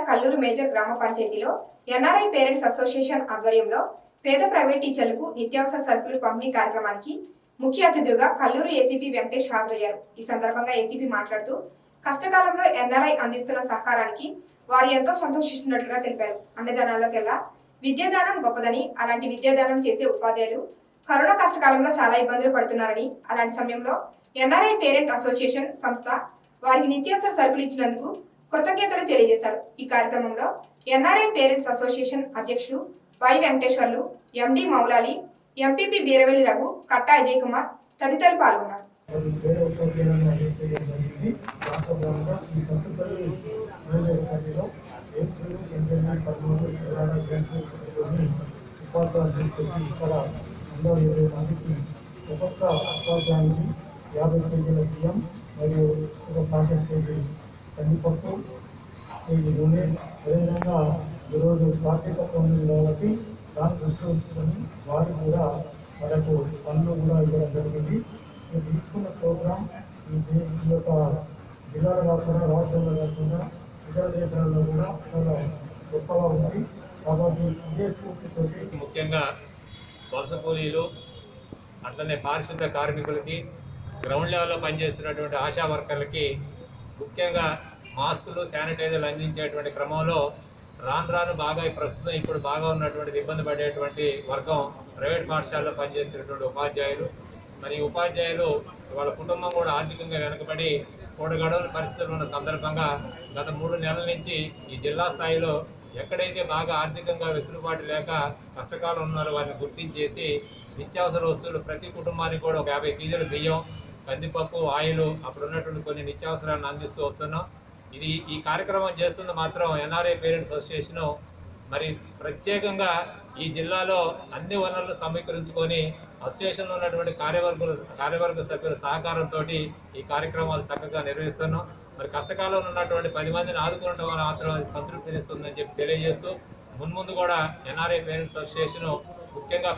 Kalluru major గ్రామ పంచాయతీలో NRI parents association ఆధ్వర్యంలో పేద ప్రైవేట్ టీచర్లకు నిత్యావసర సరుకులు పంపిణీ కార్యక్రమానికి ముఖ్య అతిథులుగా కల్లూరు ఏసీపీ వెంకటేష్ హాజరయ్యారు. ఈ సందర్భంగా ఏసీపీ మాట్లాడుతూ కష్టకాలంలో ఎన్ఆర్ఐ అందిస్తున్న సహకారానికి వారు ఎంతో సంతోషిస్తున్నట్లుగా తెలిపారు. అన్నదానాల్లోకెల్లా విద్యాదానం గొప్పదని అలాంటి విద్యాదానం చేసే ఉపాధ్యాయులు కరోనా కష్టకాలంలో చాలా ఇబ్బందులు పడుతున్నారని అలాంటి సమయంలో ఎన్ఆర్ఐ పేరెంట్ అసోసియేషన్ సంస్థ వారికి నిత్యావసర సరుకులు ఇచ్చినందుకు కృతజ్ఞతలు తెలియజేశారు. ఈ కార్యక్రమంలో ఎన్ఆర్ఐ పేరెంట్స్ అసోసియేషన్ అధ్యక్షులు Y Venkateswarlu MD Moulali MPP Beeravelli Raghu Katta Ajay Kumar తదితరులు పాల్గొన్నారు. ఒక్కొక్క ఉపాధ్యాయునికి యాభై కేజీల బియ్యం మరియు ఒక పాకెట్ కేజీ కందిపప్పు కేజీ నూనె అదేవిధంగా ఈరోజు కార్తీక పౌర్ణమి కాబట్టి దాన్ని దృష్టి ఉంచుకొని వారు కూడా మనకు పనులు కూడా ఇవ్వడం జరిగింది. మీరు తీసుకున్న ప్రోగ్రామ్ ఈ దేశం యొక్క జిల్లాలో కాకుండా రాష్ట్రంలో కాకుండా ఇతర దేశాల్లో కూడా చాలా గొప్పగా ఉంది. కాబట్టి ఇదే స్ఫూర్తితో ముఖ్యంగా వలసకూలీలు అట్లనే పారిశుద్ధ కార్మికులకి గ్రౌండ్ లెవెల్లో పనిచేస్తున్నటువంటి ఆశా వర్కర్లకి ముఖ్యంగా మాస్కులు శానిటైజర్లు అందించేటువంటి క్రమంలో రాను రాను బాగా ప్రస్తుతం ఇప్పుడు బాగా ఉన్నటువంటి ఇబ్బంది పడేటువంటి వర్గం ప్రైవేట్ పాఠశాలలో పనిచేసినటువంటి ఉపాధ్యాయులు. మరి ఉపాధ్యాయులు వాళ్ళ కుటుంబం కూడా ఆర్థికంగా వెనుకబడి కూడగడవల పరిస్థితులు ఉన్న సందర్భంగా గత మూడు నెలల నుంచి ఈ జిల్లా స్థాయిలో ఎక్కడైతే బాగా ఆర్థికంగా వెసులుబాటు లేక కష్టకాలం ఉన్నారో వారిని గుర్తించేసి నిత్యావసర వస్తువులు ప్రతి కుటుంబానికి కూడా ఒక యాభై కేజీలు బియ్యం కందిపప్పు ఆయిల్ అప్పుడు ఉన్నటువంటి కొన్ని నిత్యావసరాలను అందిస్తూ వస్తున్నాం. ఇది ఈ కార్యక్రమం చేస్తుంది మాత్రం ఎన్ఆర్ఐ పేరెంట్స్ అసోసియేషన్. మరి ప్రత్యేకంగా ఈ జిల్లాలో అన్ని వనరులు సమీకరించుకొని అసోసియేషన్లో ఉన్నటువంటి కార్యవర్గ కార్యవర్గ సభ్యుల సహకారంతో ఈ కార్యక్రమాలు చక్కగా నిర్వహిస్తున్నాం. మరి కష్టకాలంలో ఉన్నటువంటి పది మందిని ఆదుకునడం వల్ల మాత్రం అది సంతృప్తినిస్తుందని చెప్పి తెలియజేస్తూ మున్ముందు కూడా ఎన్ఆర్ఐ పేరెంట్స్ అసోసియేషన్ ముఖ్యంగా